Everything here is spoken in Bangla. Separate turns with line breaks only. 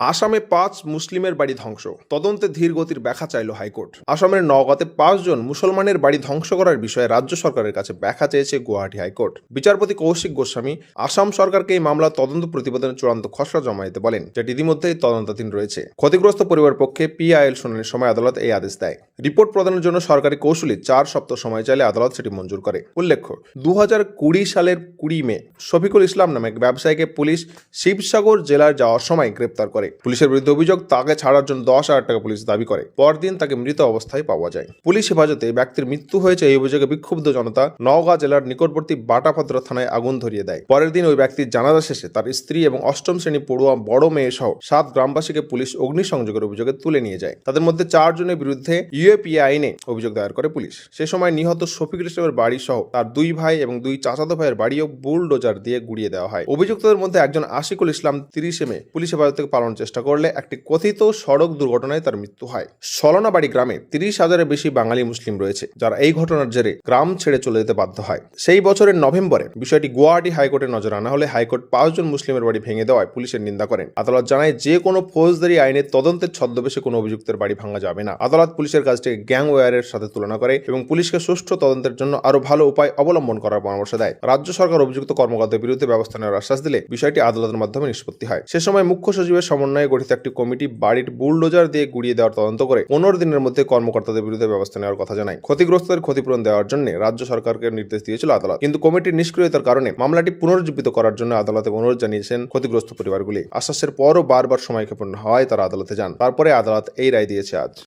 আসামে পাঁচ মুসলিমের বাড়ি ধ্বংস। তদন্তে ধীর গতির ব্যাখ্যা চাইল হাইকোর্ট। আসামের নওগাঁতে পাঁচজন মুসলমানের বাড়ি ধ্বংস করার বিষয়ে রাজ্য সরকারের কাছে ব্যাখ্যা চেয়েছে গুয়াহাটি হাইকোর্ট। বিচারপতি কৌশিক গোস্বামী আসাম সরকারকে এই মামলা তদন্ত প্রতিবেদনের চূড়ান্ত খসড়া জমা দিতে বলেন, যেটি ইতিমধ্যেই তদন্তাধীন রয়েছে। ক্ষতিগ্রস্ত পরিবার পক্ষে পিআইএল শুনানির সময় আদালত এই আদেশ দেয়। রিপোর্ট প্রদানের জন্য সরকারি কৌশলী চার সপ্তাহ সময় চাইলে আদালত সেটি মঞ্জুর করে। উল্লেখ্য দু সালের কুড়ি মে শফিকুল ইসলাম নামে এক ব্যবসায়ীকে পুলিশ শিবসাগর জেলার যাওয়ার সময় গ্রেপ্তার করে। পুলিশের বিরুদ্ধে অভিযোগ, তাকে ছাড়ার জন্য দশ হাজার টাকা পুলিশ দাবি করে। পরদিন তাকে মৃত অবস্থায় পাওয়া যায়। পুলিশ হেফাজতে ব্যক্তির মৃত্যু হয়েছে এই অভিযোগে বিক্ষুব্ধ জনতা নওগাঁ জেলার নিকটবর্তী বাটাভদ্র থানায় আগুন ধরিয়ে দেয়। পরের দিন ওই ব্যক্তির জানাজা শেষে তার স্ত্রী এবং অষ্টম শ্রেণি পড়ুয়া বড় মেয়ে সহ সাত গ্রামবাসীকে পুলিশ অগ্নিসংযোগের অভিযোগে তুলে নিয়ে যায়। তাদের মধ্যে চারজনের বিরুদ্ধে ইউএপিএ আইনে অভিযোগ দায়ের করে পুলিশ। সে সময় নিহত শফিকুল ইসলামের বাড়ি সহ তার দুই ভাই এবং দুই চাচাতো ভাইয়ের বাড়িও বুলডোজার দিয়ে গুড়িয়ে দেওয়া হয়। অভিযুক্তদের মধ্যে একজন আশিকুল ইসলাম তিরিশে মে পুলিশ হেফাজত থেকে পালানোর চেষ্টা করলে একটি কথিত সড়ক দুর্ঘটনায় তার মৃত্যু হয়। সলনাবাড়ি গ্রামে তিরিশ হাজারের বেশি বাঙালি মুসলিম রয়েছে, যারা এই ঘটনার জেরে গ্রাম ছেড়ে চলে যেতে বাধ্য হয়। সেই বছরের নভেম্বরে বিষয়টি গুয়াহাটি হাইকোর্টের নজর আনা হলে হাইকোর্ট পাঁচজন মুসলিমের বাড়ি ভেঙে দেওয়ায় পুলিশের নিন্দা করেন। আদালত জানায়, যে কোনো ফৌজদারি আইনের তদন্তের ছদ্মবেশে কোনো অভিযুক্তের বাড়ি ভাঙা যাবে না। আদালত পুলিশের কাজটিকে গ্যাংওয়্যারের সাথে তুলনা করে এবং পুলিশকে সুষ্ঠু তদন্তের জন্য আরও ভালো উপায় অবলম্বন করার পরামর্শ দেয়। রাজ্য সরকার অভিযুক্ত কর্মকর্তার বিরুদ্ধে ব্যবস্থা নেওয়ার আশ্বাস দিলে বিষয়টি আদালতের মাধ্যমে নিষ্পত্তি হয়। সে সময় মুখ্য সচিবের সমন্বয়ে গঠিত একটি কমিটি বাড়ির বুলডোজার দিয়ে গুড়িয়ে দেওয়ার তদন্ত করে পনেরো দিনের মধ্যে কর্মকর্তাদের বিরুদ্ধে ব্যবস্থা নেওয়ার কথা জানায়। ক্ষতিগ্রস্তদের ক্ষতিপূরণ দেওয়ার জন্য রাজ্য সরকারকে নির্দেশ দিয়েছিল আদালত। কিন্তু কমিটির নিষ্ক্রিয়তার কারণে মামলাটি পুনরুজ্জীবিত করার জন্য আদালতে অনুরোধ জানিয়েছেন ক্ষতিগ্রস্ত পরিবারগুলি। আশ্বাসের পরও বারবার সময়ক্ষেপণ হওয়ায় তারা আদালতে যান। তারপরে আদালত এই রায় দিয়েছে আজ।